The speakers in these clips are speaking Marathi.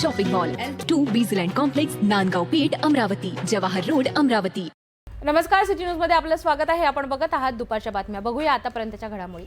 Shopping mall to Bijland complex Nandgaon Peth Amravati Jawahar road Amravati नमस्कार सिटी न्यूजमध्ये आपलं स्वागत आहे. आपण बघत आहात दुपारच्या बातम्या. बघूया आतापर्यंतच्या घडामोडी.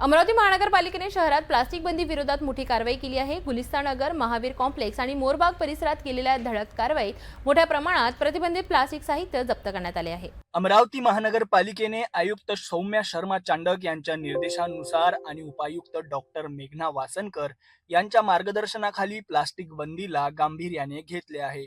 अमरावती महानगरपालिकेने शहरात प्लास्टिक बंदी विरोधात मोठी कारवाई केली आहे. गुलिस्तान नगर महावीर कॉम्प्लेक्स आणि मोरबाग परिसरात केलेल्या धडक कारवाईत मोठ्या प्रमाणात प्रतिबंधित प्लास्टिक साहित्य जप्त करण्यात आले आहे. अमरावती महानगरपालिकेने आयुक्त सौम्या शर्मा चांडक यांच्या निर्देशानुसार आणि उपायुक्त डॉक्टर मेघना वासनकर यांच्या मार्गदर्शनाखाली प्लास्टिक बंदीला गांभीर्याने घेतले आहे.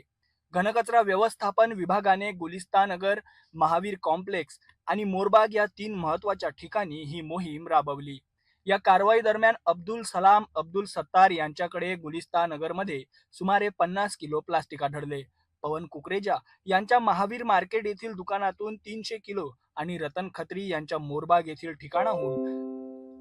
घनकचरा व्यवस्थापन विभागाने गुलिस्तानगर महावीर कॉम्प्लेक्स आणि मोरबाग या तीन महत्त्वाच्या ठिकाणी ही मोहीम राबवली. या कारवाई दरम्यान अब्दुल सलाम अब्दुल सत्तार यांच्याकडे गुलिस्ता नगरमध्ये सुमारे पन्नास किलो प्लास्टिक आढळले. पवन कुकरेजा यांच्या महावीर मार्केट येथील दुकानातून तीनशे किलो आणि रतन खत्री यांच्या मोरबाग येथील ठिकाणाहून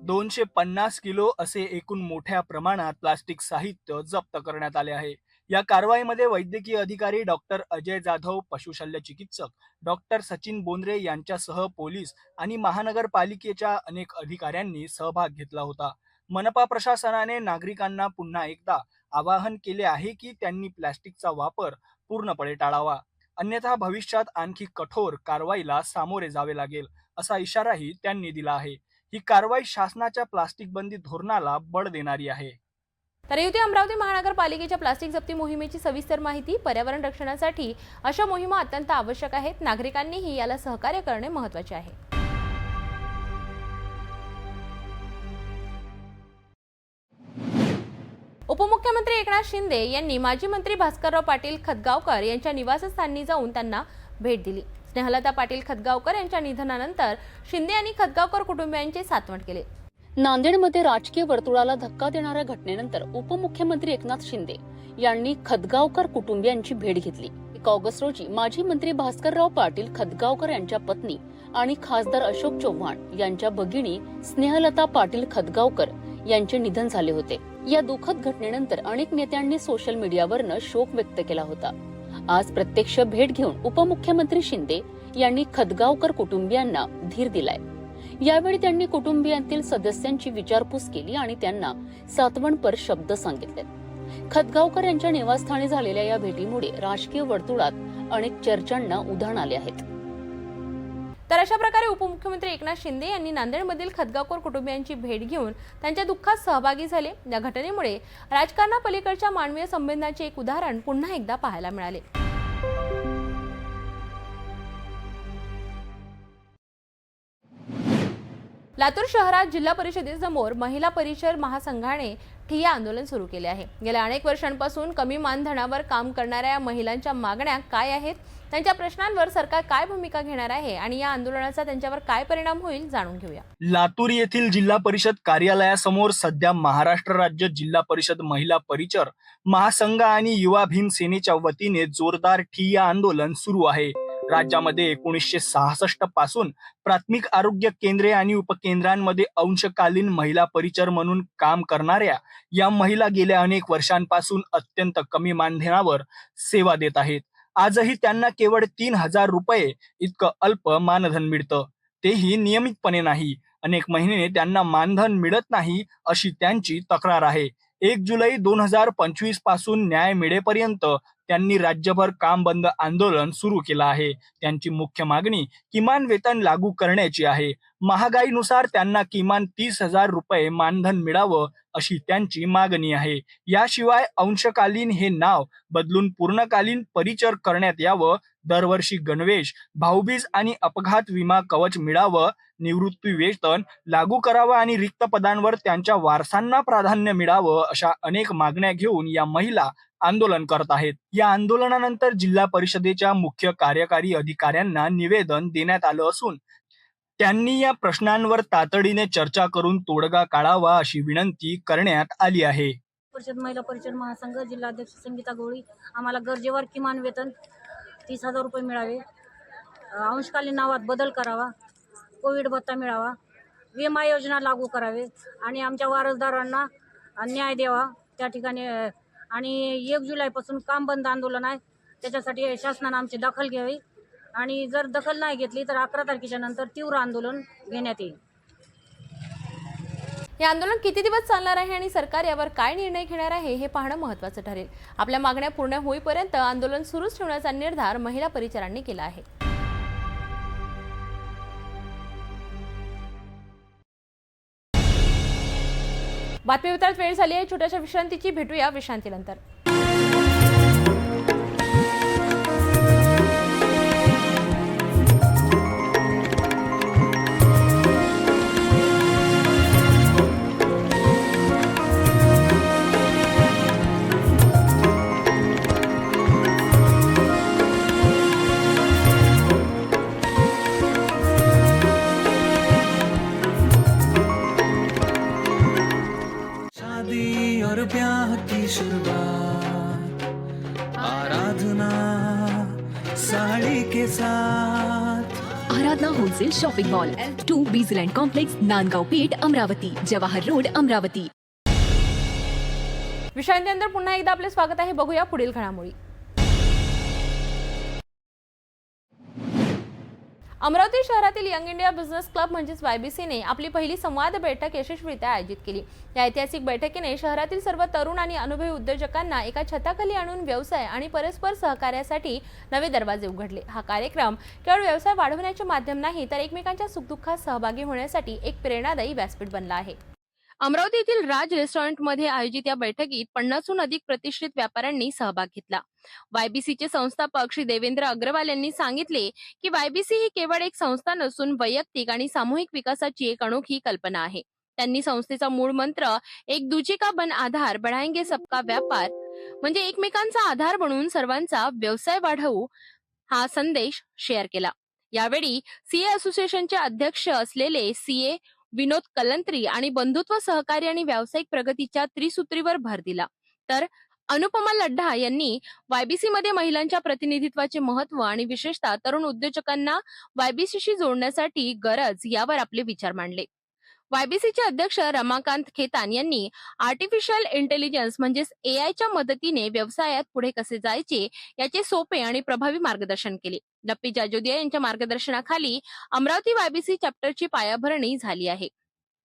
दोनशे पन्नास किलो असे एकूण मोठ्या प्रमाणात प्लास्टिक साहित्य जप्त करण्यात आले आहे. या कारवाईमध्ये वैद्यकीय अधिकारी डॉक्टर अजय जाधव पशुशल्य चिकित्सक डॉक्टर सचिन बोंद्रे यांच्यासह पोलीस आणि महानगरपालिकेच्या अनेक अधिकाऱ्यांनी सहभाग घेतला होता. मनपा प्रशासनाने नागरिकांना पुन्हा एकदा आवाहन केले आहे की त्यांनी प्लॅस्टिकचा वापर पूर्णपणे टाळावा. अन्यथा भविष्यात आणखी कठोर कारवाईला सामोरे जावे लागेल असा इशाराही त्यांनी दिला आहे. ही कारवाई शासनाच्या प्लास्टिक बंदी धोरणाला बळ देणारी आहे. तर येथे अमरावती महानगरपालिकेच्या प्लास्टिक जप्ती मोहिमेची सविस्तर माहिती पर्यावरण रक्षणासाठी अशा मोहिमा अत्यंत आवश्यक आहेत. नागरिकांनीही याला सहकार्य करणे महत्त्वाचे आहे. उपमुख्यमंत्री एकनाथ शिंदे यांनी माजी मंत्री भास्करराव पाटील खतगावकर यांच्या निवासस्थानी जाऊन त्यांना भेट दिली. स्नेहलता पाटील खतगावकर यांच्या निधनानंतर शिंदे यांनी खतगावकर कुटुंबियांचे सातवण केले. नांदेडमध्ये राजकीय वर्तुळाला धक्का देणाऱ्या घटनेनंतर उपमुख्यमंत्री एकनाथ शिंदे यांनी खदगावकर कुटुंबियांची भेट घेतली. एक ऑगस्ट रोजी माजी मंत्री भास्करराव पाटील खदगावकर यांच्या पत्नी आणि खासदार अशोक चव्हाण यांच्या भगिनी स्नेहलता पाटील खदगावकर यांचे निधन झाले होते. या दुःखद घटनेनंतर अनेक नेत्यांनी सोशल मीडियावरनं शोक व्यक्त केला होता. आज प्रत्यक्ष भेट घेऊन उपमुख्यमंत्री शिंदे यांनी खदगावकर कुटुंबियांना धीर दिलाय. यावेळी त्यांनी कुटुंबियांतील सदस्यांची विचारपूस केली आणि त्यांना सातवणपर शब्द सांगितले. खतगावकर यांच्या निवासस्थानी झालेल्या या भेटीमुळे राजकीय वर्तुळात अनेक चर्चांना उधाण आले आहेत. तर अशा प्रकारे उपमुख्यमंत्री एकनाथ शिंदे यांनी नांदेडमधील खतगावकर कुटुंबियांची भेट घेऊन त्यांच्या दुःखात सहभागी झाले. या घटनेमुळे राजकारणापलीकडच्या मानवीय संबंधाचे एक उदाहरण पुन्हा एकदा पाहायला मिळाले. लातूर शहरात जिल्हा परिषदेसमोर महिला परिषद महासंघाने ठिय्या आंदोलन सुरू केले आहे. गेल्या अनेक वर्षांपासून कमी मानधनावर काम करणाऱ्या या महिलांच्या मागण्या काय आहेत? त्यांच्या प्रश्नांवर सरकार काय भूमिका घेणार आहे? आणि या आंदोलनाचा त्यांच्यावर काय परिणाम होईल जाणून घेऊया. लातूर येथील जिल्हा परिषद कार्यालयासमोर सध्या महाराष्ट्र राज्य जिल्हा परिषद महिला परिचर महासंघ आणि युवा भीम सेनेच्या वतीने जोरदार ठिय्या आंदोलन सुरू आहे. राज्यामध्ये एकोणीसशे सहासष्टपासून प्राथमिक आरोग्य केंद्रे आणि उपकेंद्रांमध्ये अंशकालीन महिला परिचर म्हणून काम करणाऱ्या या महिला गेल्या अनेक वर्षांपासून अत्यंत कमी मानधनावर सेवा देत आहेत. आजही त्यांना केवळ तीन हजार रुपये इतकं अल्प मानधन मिळतं. तेही नियमितपणे नाही. अनेक महिने त्यांना मानधन मिळत नाही अशी त्यांची तक्रार आहे. एक जुलै दोन हजार पंचवीसपासून न्याय मिळेपर्यंत त्यांनी राज्यभर काम बंद आंदोलन सुरू केलं आहे. त्यांची मुख्य मागणी किमान वेतन लागू करण्याची आहे. महागाईनुसार त्यांना किमान तीस हजार रुपये मानधन मिळावं अशी त्यांची मागणी आहे. याशिवाय अंशकालीन हे नाव बदलून पूर्णकालीन परिचर करण्यात यावं. दरवर्षी गणवेश भाऊबीज आणि अपघात विमा कवच मिळावं. निवृत्ती वेतन लागू करावं आणि रिक्त पदांवर त्यांच्या वारसांना प्राधान्य मिळावं अशा अनेक मागण्या घेऊन या महिला आंदोलन करत आहेत. या आंदोलनानंतर जिल्हा परिषदेच्या मुख्य कार्यकारी अधिकाऱ्यांना निवेदन देण्यात आलं असून त्यांनी या प्रश्नांवर तातडीने चर्चा करून तोडगा काढावा अशी विनंती करण्यात आली आहे. परिषद महिला परिषद महासंघ जिल्हाध्यक्ष संगीता गोळी आम्हाला गरजेवर किमान वेतन तीस हजार रुपये मिळावे. अंशकालीन नावात बदल करावा. कोविड भत्ता मिळावा. विमा योजना लागू करावे आणि आमच्या वारसदारांना न्याय द्यावा. त्या ठिकाणी आणि एक जुलैपासून काम बंद आंदोलन आहे. त्याच्यासाठी शासनानं आमची दखल घ्यावी. आणि जर दखल नाही घेतली तर अकरा तारखेच्या नंतर तीव्र आंदोलन घेण्यात येईल. हे आंदोलन किती दिवस चालणार आहे आणि सरकार यावर काय निर्णय घेणार आहे हे पाहणं महत्त्वाचं ठरेल. आपल्या मागण्या पूर्ण होईपर्यंत आंदोलन सुरूच ठेवण्याचा निर्धार महिला परिचारांनी केला आहे. बातमी वितरात वेळ झाली आहे. छोट्याशा विश्रांतीची भेटूया विश्रांतीनंतर. Shopping mall to Bijland complex Nandgaon Peth Amravati Jawahar road Amravati विश्रांतीनंतर पुन्हा एकदा आपले स्वागत आहे. बघूया पुढील घडामोडी. अमरावती शहरातील यंग इंडिया बिझनेस क्लब म्हणजेच वायबीसीने आपली पहिली संवाद बैठक यशस्वीरित्या आयोजित केली. या ऐतिहासिक बैठकीने शहरातील सर्व तरुण आणि अनुभवी उद्योजकांना एका छताखाली आणून व्यवसाय आणि परस्पर सहकार्यासाठी नवे दरवाजे उघडले. हा कार्यक्रम केवळ व्यवसाय वाढवण्याचे माध्यम नाही तर एकमेकांच्या सुखदुःखात सहभागी होण्यासाठी एक प्रेरणादायी व्यासपीठ बनला आहे. अमरावती येथील राज रेस्टॉरंटमध्ये आयोजित या बैठकीत पन्नासहून अधिक प्रतिष्ठित व्यापाऱ्यांनी सहभाग घेतला. वायबीसीचे संस्थापक श्री देवेंद्र अग्रवाल यांनी सांगितले की वायबीसी ही केवळ एक संस्था नसून वैयक्तिक आणि सामूहिक विकासाची एक अनोखी कल्पना आहे. त्यांनी संस्थेचा मूळ मंत्र एक दुजी का बन आधार बढाएंगे सबका व्यापार म्हणजे एकमेकांचा आधार बनून सर्वांचा व्यवसाय वाढवू हा संदेश शेअर केला. यावेळी सीए असोसिएशनचे अध्यक्ष असलेले सीए विनोद कलंत्री आणि बंधुत्व सहकार्य आणि व्यावसायिक प्रगतीच्या त्रिसूत्रीवर भर दिला. तर अनुपमा लड्ढा यांनी वायबीसी मध्ये महिलांच्या प्रतिनिधित्वाचे महत्त्व आणि विशेषतः तरुण उद्योजकांना वायबीसीशी जोडण्यासाठी गरज यावर आपले विचार मांडले. वायबीसीचे अध्यक्ष रमाकांत खेतान यांनी आर्टिफिशियल इंटेलिजन्स म्हणजेच एआयच्या मदतीने व्यवसायात पुढे कसे जायचे याचे सोपे आणि प्रभावी मार्गदर्शन केले. डप्पी जाजोदिया यांच्या मार्गदर्शनाखाली अमरावती वायबीसी चॅप्टरची पायाभरणी झाली आहे.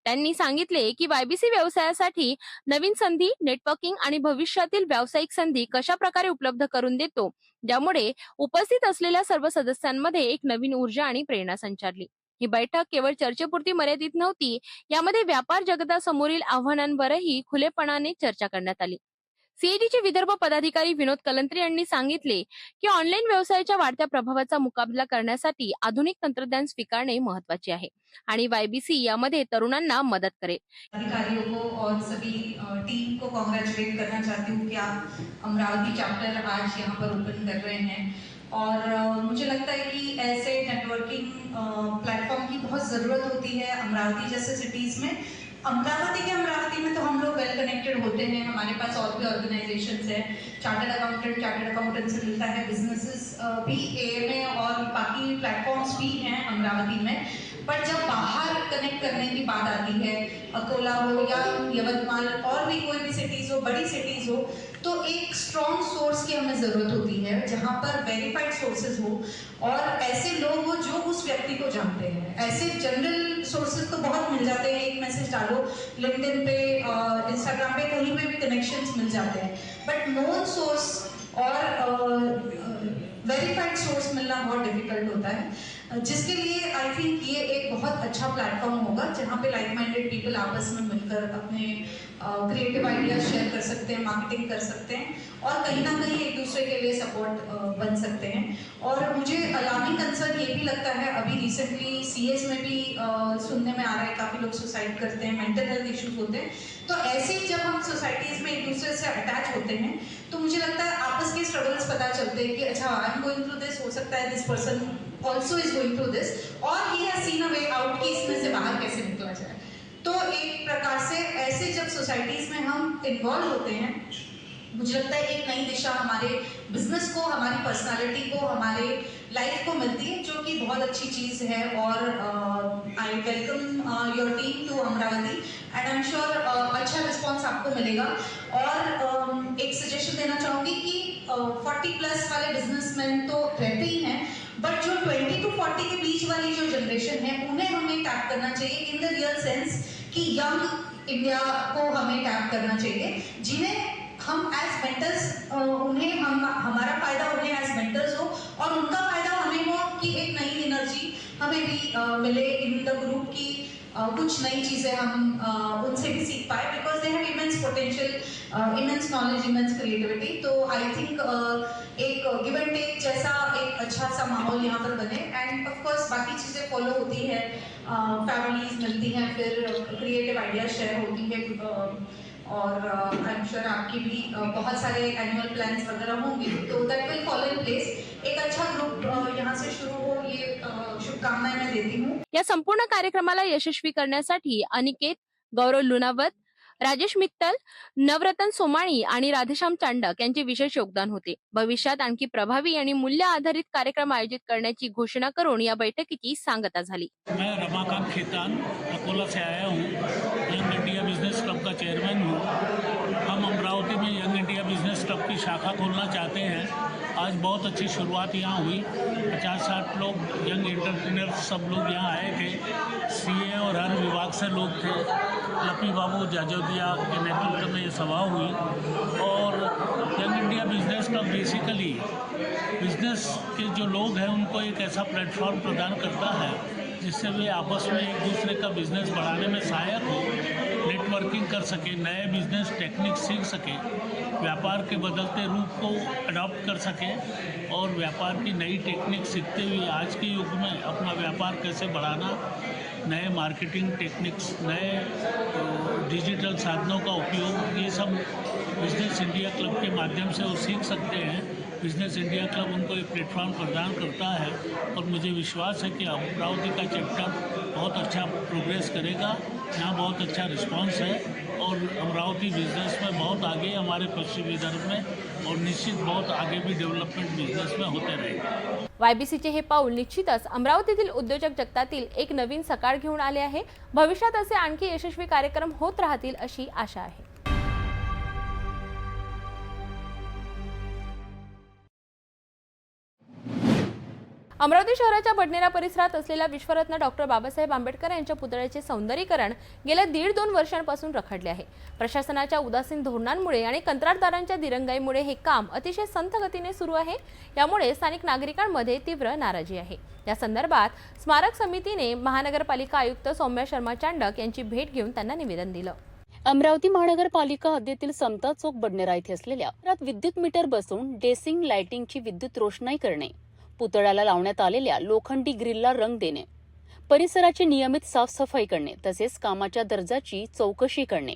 त्यांनी सांगितले की वायबीसी व्यवसायासाठी नवीन संधी नेटवर्किंग आणि भविष्यातील व्यावसायिक संधी कशा प्रकारे उपलब्ध करून देतो ज्यामुळे उपस्थित असलेल्या सर्व सदस्यांमध्ये एक नवीन ऊर्जा आणि प्रेरणा संचारली. ही बैठक केवळ चर्चेपुरती मर्यादित नव्हती यामध्ये व्यापार जगतासमोरील आव्हानांवरही खुलेपणाने चर्चा करण्यात आली. सीएडीचे विदर्भ पदाधिकारी विनोद कलंत्री यांनी सांगितले की ऑनलाईन व्यवसायाच्या वाढत्या प्रभावाचा मुकाबला करण्यासाठी आधुनिक तंत्रज्ञान स्वीकारणे महत्त्वाचे आहे. आणि वायबीसी यामध्ये तरुणांना मदत करेल. अधिकारियों को और सभी टीम को कॉन्ग्रेचुलेट करना चाहती हूँ कि आप अमरावती चैप्टर आज यहाँ पर ओपन कर रहे हैं। और मुझे लगता है कि ऐसे नेटवर्किंग प्लेटफॉर्म की बहुत ज़रूरत होती है अमरावती जैसे सिटीज़ में। अमरावती के अमरावती में तो हम लोग वेल कनेक्टेड होते हैं। हमारे पास और भी ऑर्गेनाइजेशंस है। चार्टर्ड अकाउंटेंट चार्टर्ड अकाउंटेंट से मिलता है। बिजनेसेस भी एएमए और बाकी प्लेटफॉर्म्स भी हैं अमरावती में। पर जब बाहर कनेक्ट करने की बात आती है, अकोला हो या यवतमाल, और भी कोई भी सिटीज़ हो, बड़ी सिटीज़ हो तो एक स्ट्रॉन्ग सोर्स की हमें ज़रूरत होती है, जहाँ पर वेरीफाइड सोर्सेज हो। और ऐसे लोग हो जो उस व्यक्ति को जानते हैं। ऐसे जनरल सोर्सेज तो बहुत मिल जाते हैं। एक मैसेज डालो लिंक्डइन पे इंस्टाग्राम पे कहीं पे भी कनेक्शंस मिल जाते हैं। बट नोन सोर्स और वेरीफाइड सोर्स मिलना बहुत डिफ़िकल्ट होता है। जिसके लिए आई थिंक ये एक बहुत अच्छा प्लेटफॉर्म होगा, जहाँ पे लाइक माइंडेड पीपल आपस में मिलकर अपने क्रिएटिव आइडियाज़ शेयर कर सकते हैं मार्केटिंग कर सकते हैं। और कहीं ना कहीं एक दूसरे के लिए सपोर्ट बन सकते हैं। और मुझे अलार्मिंग कंसर्न ये भी लगता है, अभी रिसेंटली सी में भी सुनने में आ रहा है, काफ़ी लोग सुसाइड करते हैं मेंटल हेल्थ इश्यूज़ होते हैं। तो ऐसे ही जब हम सोसाइटीज़ में एक दूसरे से अटैच होते हैं तो मुझे लगता है आपस के स्ट्रगल्स पता चलते हैं कि अच्छा I am going through this हो सकता है this person also is going through this और he has seen a way out कि इसमें से बाहर कैसे निकला जाए। तो एक प्रकार से ऐसे जब सोसाइटीज़ में हम इन्वॉल्व होते हैं मुझे लगता है एक नई दिशा हमारे बिज़नेस को हमारी पर्सनालिटी को हमारे लाइफ को मिलती है जो कि बहुत अच्छी चीज़ है। और I welcome your team to Amravati and I am sure अच्छा रिस्पॉन्स आपको मिलेगा। और um, एक सजेशन देना चाहूँगी कि फोर्टी प्लस वाले बिजनेसमैन तो रहते ही हैं बट जो 20 टू 40 के बीच वाली जो जनरेशन है उन्हें हमें टैप करना चाहिए इन द रियल सेंस कि यंग इंडिया को हमें टैप करना चाहिए जिन्हें हम एज मेंटर्स उन्हें हम, हमारा फ़ायदा उन्हें एज मेंटर्स हो और उनका फ़ायदा हमें हो कि एक नई एनर्जी हमें भी मिले इन द ग्रुप की कुछ नई चीज़ें हम उनसे भी सीख पाए because they have immense potential immense knowledge immense creativity तो आई थिंक एक गिव एंड टेक जैसा एक अच्छा सा माहौल यहाँ पर बने एंड ऑफ़ कोर्स बाकी चीज़ें फॉलो होती है फैमिलीज़ मिलती हैं, फिर क्रिएटिव आइडियाज़ शेयर होती है और आई एम श्योर आपकी भी अ, बहुत सारे एनुअल प्लान्स वगैरह होंगे। तो that will follow in place एक अच्छा ग्रुप यहाँ से शुरू हो ये अ, शुभकामनाएं मैं देती हूँ। या संपूर्ण कार्यक्रमाला यशस्वी करण्यासाठी अनिकेत गौरव लुनावत राजेश मित्तल नवरतन सोमाणी आणि राधेश्याम चांडक यांचे विशेष योगदान होते. भविष्यात आणखी प्रभावी आणि मूल्य आधारित कार्यक्रम आयोजित करण्याची घोषणा करून या बैठकीची सांगता झाली. मैं रमाकांत खेतान अकोला से आया हूँ। चेयरमैन हूँ हम अमरावती में यंग इंडिया बिज़नेस क्लब की शाखा खोलना चाहते हैं। आज बहुत अच्छी शुरुआत यहाँ हुई। पचास साठ लोग यंग एंटरप्रेन्योर सब लोग यहाँ आए थे। सीए और हर विभाग से लोग थे। लपी बाबू, जाजोदिया के नेतृत्व में ये सभा हुई। और young India business club basically business के जो लोग हैं, उनको एक ऐसा प्लेटफॉर्म प्रदान करता है जिससे वे आपस में एक दूसरे का बिज़नेस बढ़ाने में सहायक हो नेटवर्किंग कर सके, नए बिज़नेस टेक्निक सीख सके, व्यापार के बदलते रूप को अडॉप्ट कर सके और व्यापार की नई टेक्निक सीखते हुए आज के युग में अपना व्यापार कैसे बढ़ाना, नए मार्केटिंग टेक्निक्स नए डिजिटल साधनों का उपयोग, ये सब बिज़नेस इंडिया क्लब के माध्यम से वो सीख सकते हैं। बिजनेस इंडिया क्लब उनको एक प्लेटफॉर्म प्रदान करता है और मुझे विश्वास है कि अमरावती का चैप्टर बहुत अच्छा प्रोग्रेस करेगा। यहाँ बहुत अच्छा रिस्पांस है और अमरावती बिजनेस में बहुत आगे हमारे पश्चिम विदर्भ में और निश्चित बहुत आगे भी डेवलपमेंट बिजनेस में होते रहेगा। वायबीसीचे हे पाऊल निश्चितच अमरावतीतील उद्योजक जगतातील एक नवीन सकाळ घेऊन आले आहे. भविष्यात असे आणखी यशस्वी कार्यक्रम होत राहतील अशी आशा आहे. अमरावती शहराच्या बडनेरा परिसरात असलेल्या विश्वरत्न डॉक्टर बाबासाहेब आंबेडकर यांच्या पुतळ्याचे सौंदर्यीकरण गेल्या दीड दोन वर्षांपासून रखडले आहे. प्रशासनाच्या उदासीन धोरणांमुळे आणि कंत्राटदारांच्या दिरंगाईमुळे हे काम अतिशय संथ गतीने सुरू आहे. यामुळे स्थानिक नागरिकांमध्ये तीव्र नाराजी आहे. या संदर्भात स्मारक समितीने महानगरपालिका आयुक्त सौम्या शर्मा चांडक यांची भेट घेऊन त्यांना निवेदन दिलं. अमरावती महानगरपालिका हद्दीतील समता चौक बडनेरा येथे असलेल्या विद्युत मीटर बसवून डेसिंग लाइटिंगची विद्युत रोषणाई करणे पुतळ्याला लावण्यात आलेल्या लोखंडी ग्रिलला रंग देणे परिसराची नियमित साफसफाई करणे तसेच कामाच्या दर्जाची चौकशी करणे.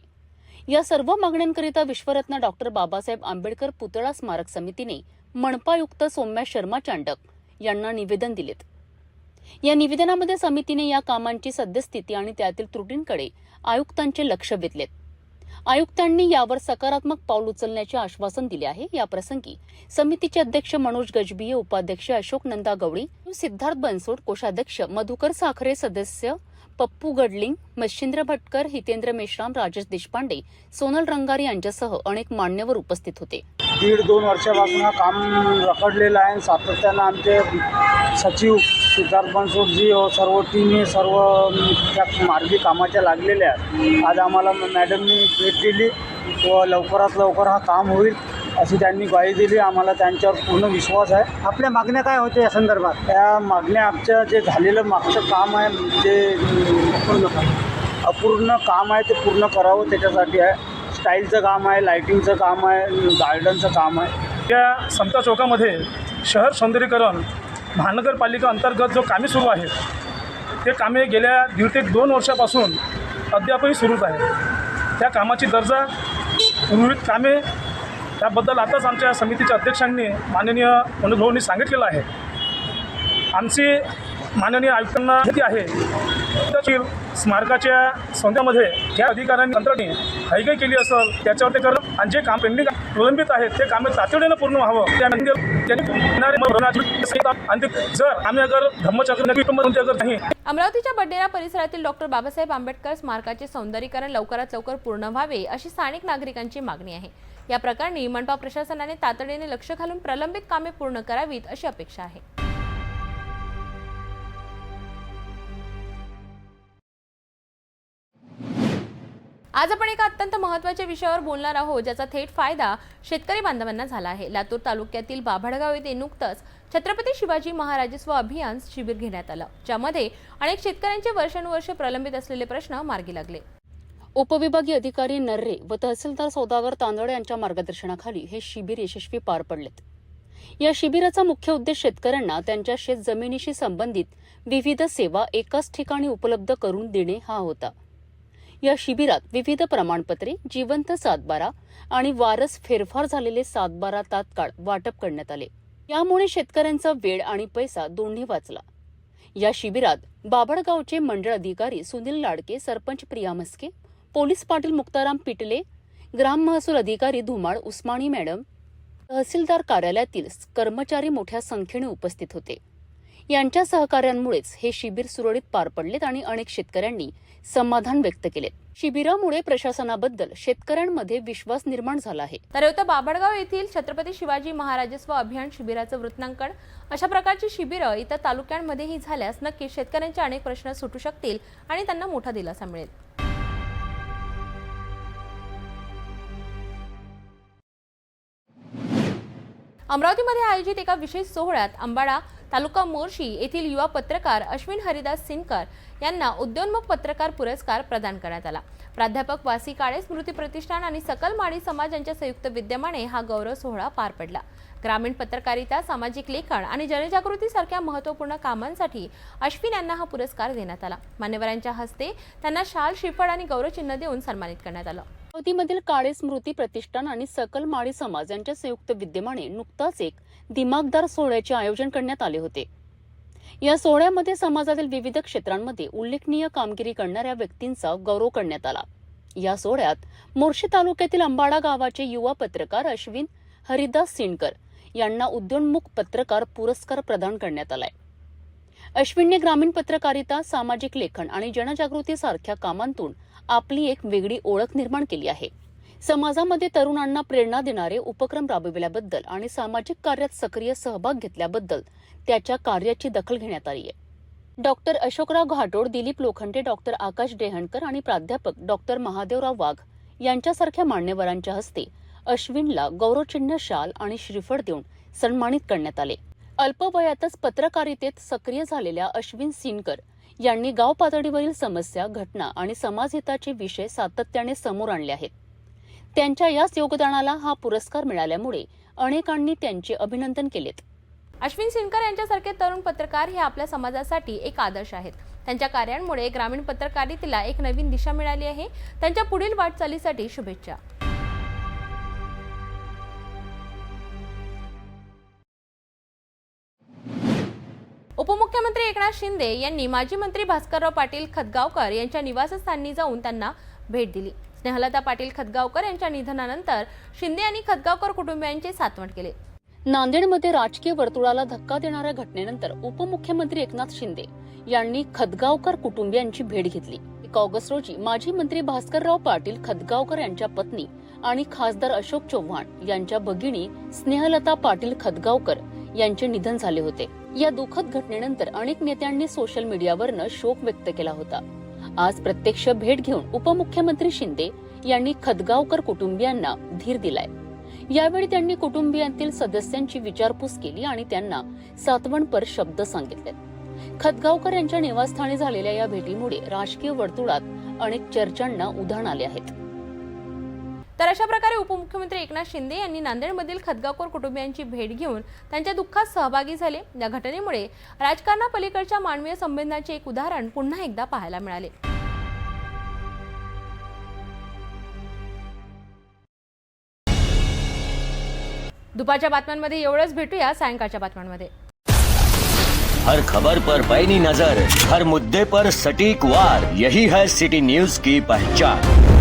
या सर्व मागण्यांकरिता विश्वरत्न डॉक्टर बाबासाहेब आंबेडकर पुतळा स्मारक समितीने मनपायुक्त सौम्या शर्मा चांडक यांना निवेदन दिलेत. या निवेदनामध्ये समितीने या कामांची सद्यस्थिती आणि त्यातील त्रुटींकडे आयुक्तांचे लक्ष वेधलेत. आयुक्तांनी यावर सकारात्मक पाऊल उचलण्याचे आश्वासन दिले आहे. याप्रसंगी समितीचे अध्यक्ष मनोज गजबिये उपाध्यक्ष अशोक नंदा गवळी सिद्धार्थ बनसोड कोषाध्यक्ष मधुकर साखरे सदस्य पप्पू गडलिंग मच्छिंद्र भटकर हितेंद्र मेश्राम राजेश देशपांडे सोनल रंगारी यांच्यासह अनेक मान्यवर उपस्थित होते. दीड दोन वर्षापासून हा काम रखडलेलं आहे. सातत्यानं आमचे सचिव सिद्धार्थ बनसोडजी व सर्व टीम हे सर्व त्या मार्गी कामाच्या लागलेल्या आहेत. आज आम्हाला मॅडमनी भेट दिली व लवकरात लवकर हा काम होईल अशी त्यांनी ग्वाही दिली. आम्हाला त्यांच्यावर पूर्ण विश्वास आहे. आपल्या मागण्या काय होत्या या संदर्भात? त्या मागण्या आमचं जे झालेलं मागचं काम आहे जे अपूर्ण अपूर्ण काम आहे ते पूर्ण करावं त्याच्यासाठी आहे. स्टाईलचं काम आहे लाईटिंगचं काम आहे गार्डनचं काम आहे. या समता चौकामध्ये शहर सौंदर्यीकरण महानगरपालिका अंतर्गत जो कामे सुरू आहेत ते कामे गेल्या दीड ते दोन वर्षापासून अद्यापही सुरूच आहे त्या कामाची दर्जा उर्वरित कामे त्याबद्दल आताच आमच्या समितीच्या अध्यक्षांनी माननीय मनोज सांगितलेलं आहे. आमची माननीय आयुक्तांना माहिती आहे स्मारकाच्या सौंदर्यामध्ये ज्या अधिकाऱ्यांनी तंत्राने हयगय केली असेल त्याच्यावर ते करणं आणि जे काम पेंडिंग प्रलंबित आहेत ते कामे तातडीनं पूर्ण व्हावं. त्यानंतर आणि जर आम्ही अगर धम्मचक्र नाही अमरावतीच्या बडनेरा परिसरातील डॉक्टर बाबासाहेब आंबेडकर स्मारकाचे सौंदर्यीकरण लवकरात लवकर पूर्ण व्हावे अशी स्थानिक नागरिकांची मागणी आहे. या प्रकरणी मनपा प्रशासनाने तातडीने लक्ष घालून प्रलंबित कामे पूर्ण करावीत अशी अपेक्षा आहे. आज आपण एका अत्यंत महत्त्वाच्या विषयावर बोलणार आहोत ज्याचा थेट फायदा शेतकरी बांधवांना झाला आहे. लातूर तालुक्यातील बाभडगाव येथे नुकतंच छत्रपती शिवाजी महाराजस्व अभियान शिबिर घेण्यात आलं ज्यामध्ये अनेक शेतकऱ्यांचे वर्षानुवर्षे प्रलंबित असलेले प्रश्न मार्गी लागले. उपविभागीय अधिकारी नर्रे व तहसीलदार सौदागर तांदळे यांच्या मार्गदर्शनाखाली हे शिबिर यशस्वी पार पडलेत. या शिबिराचा मुख्य उद्देश शेतकऱ्यांना त्यांच्या शेत जमिनीशी संबंधित विविध सेवा एकाच ठिकाणी उपलब्ध करून देणे हा होता. या शिबिरात विविध प्रमाणपत्रे जिवंत सातबारा आणि वारस फेरफार झालेले सातबारा तात्काळ वाटप करण्यात आले. यामुळे शेतकऱ्यांचा वेळ आणि पैसा दोन्ही वाचला. या शिबिरात बाबळगावचे मंडळ अधिकारी सुनील लाडके सरपंच प्रिया म्हस्के पोलीस पाटील मुक्ताराम पिटले ग्राम महसूल अधिकारी धुमाळ उस्मानी मॅडम तहसीलदार कार्यालयातील कर्मचारी मोठ्या संख्येने उपस्थित होते. यांच्या सहकार्यांमुळेच हे शिबिर सुरळीत पार पडलेत आणि अनेक शेतकऱ्यांनी समाधान व्यक्त केलेत. शिबिरामुळे प्रशासनाबद्दल शेतकऱ्यांमध्ये विश्वास निर्माण झाला आहे. तर होतं बाभडगाव येथील छत्रपती शिवाजी महाराजस्व अभियान शिबिराचं वृत्तांकन. अशा प्रकारची शिबिरं इतर तालुक्यांमध्येही झाल्यास नक्कीच शेतकऱ्यांचे अनेक प्रश्न सुटू शकतील आणि त्यांना मोठा दिलासा मिळेल. अमरावतीमध्ये आयोजित एका विशेष सोहळ्यात अंबाडा तालुका मोर्शी येथील युवा पत्रकार अश्विन हरिदास सिनकर यांना उद्योन्मुख पत्रकार पुरस्कार प्रदान करण्यात आला. प्राध्यापक वासी काळे स्मृती प्रतिष्ठान आणि सकल माळी समाज यांच्या संयुक्त विद्यमाने हा गौरव सोहळा पार पडला. ग्रामीण पत्रकारिता सामाजिक लेखन आणि जनजागृती सारख्या महत्त्वपूर्ण कामांसाठी अश्विन यांना हा पुरस्कार देण्यात आला. मान्यवरांच्या हस्ते त्यांना शाल श्रीफळ आणि गौरवचिन्ह देऊन सन्मानित करण्यात आलं. अमरावतीमधील काळे स्मृती प्रतिष्ठान आणि सकल माळी समाज यांच्या संयुक्त विद्यमाने नुकताच एक दिमागदार सोहळ्याचे आयोजन करण्यात आले होते. या सोहळ्यामध्ये समाजातील विविध क्षेत्रांमध्ये उल्लेखनीय कामगिरी करणाऱ्या व्यक्तींचा गौरव करण्यात आला. या सोहळ्यात मोर्शी तालुक्यातील अंबाडा गावाचे युवा पत्रकार अश्विन हरिदास सिंडकर यांना उद्योन्मुख पत्रकार पुरस्कार प्रदान करण्यात आलाय. अश्विनने ग्रामीण पत्रकारिता सामाजिक लेखन आणि जनजागृती सारख्या कामांतून आपली एक वेगळी ओळख निर्माण केली आहे. समाजामध्ये तरुणांना प्रेरणा देणारे उपक्रम राबविल्याबद्दल आणि सामाजिक कार्यात सक्रिय सहभाग घेतल्याबद्दल त्याच्या कार्याची दखल घेण्यात आली आहे. डॉक्टर अशोकराव घाटोड दिलीप लोखंडे डॉक्टर आकाश डेहणकर आणि प्राध्यापक डॉक्टर महादेवराव वाघ यांच्यासारख्या मान्यवरांच्या हस्ते अश्विनला गौरवचिन्ह शाल आणि श्रीफळ देऊन सन्मानित करण्यात आले. अल्पवयातच पत्रकारितेत सक्रिय झालेल्या अश्विन सिनकर यांनी गाव पातळीवरील समस्या घटना आणि समाजहिताचे विषय सातत्याने समोर आणले आहेत. त्यांच्या याच योगदानाला हा पुरस्कार मिळाल्यामुळे अनेकांनी त्यांचे अभिनंदन केलेत. अश्विन सिनकर यांच्यासारखे तरुण पत्रकार हे आपल्या समाजासाठी एक आदर्श आहेत. त्यांच्या कार्यांमुळे ग्रामीण पत्रकारितेला एक नवीन दिशा मिळाली आहे. त्यांच्या पुढील वाटचालीसाठी शुभेच्छा. उपमुख्यमंत्री एकनाथ शिंदे यांनी माजी मंत्री भास्करराव पाटील खतगावकर यांच्या निवासस्थानी जाऊन त्यांना भेट दिली. स्नेहलता पाटील खतगावकर यांच्या निधनानंतर शिंदे यांनी खतगावकर कुटुंबियांचे सातवण केले. नांदेडमध्ये राजकीय वर्तुळाला धक्का देणाऱ्या घटनेनंतर उपमुख्यमंत्री एकनाथ शिंदे यांनी खतगावकर कुटुंबियांची भेट घेतली. एक ऑगस्ट रोजी माजी मंत्री भास्करराव पाटील खतगावकर यांच्या पत्नी आणि खासदार अशोक चव्हाण यांच्या भगिनी स्नेहलता पाटील खतगावकर यांचे निधन झाले होते. या दुःखद घटनेनंतर अनेक नेत्यांनी सोशल मीडियावरनं शोक व्यक्त केला होता. आज प्रत्यक्ष भेट घेऊन उपमुख्यमंत्री शिंदे यांनी खदगावकर कुटुंबियांना धीर दिलाय. यावेळी त्यांनी कुटुंबियांतील सदस्यांची विचारपूस केली आणि त्यांना सातवणपर शब्द सांगितले खतगावकर यांच्या निवासस्थानी झालेल्या या भेटीमुळे राजकीय वर्तुळात अनेक चर्चांना उधाण आले आहेत. तर अशा प्रकारे उपमुख्यमंत्री एकनाथ शिंदे यांनी नांदेडमधील खतगावकर कुटुंबियांची भेट घेऊन त्यांच्या दुःखात सहभागी झाले. या घटनेमुळे राजकारणापलीकडच्या मानवीय संवेदनाचे एक उदाहरण पुन्हा एकदा पाहायला मिळाले. दुपारच्या बातम्यांमध्ये एवढंच. भेटूया सायंकाळच्या बातम्यांमध्ये. हर खबर पर पैनी नजर हर मुद्दे पर सटीक वार यही है सिटी न्यूज की पहचान.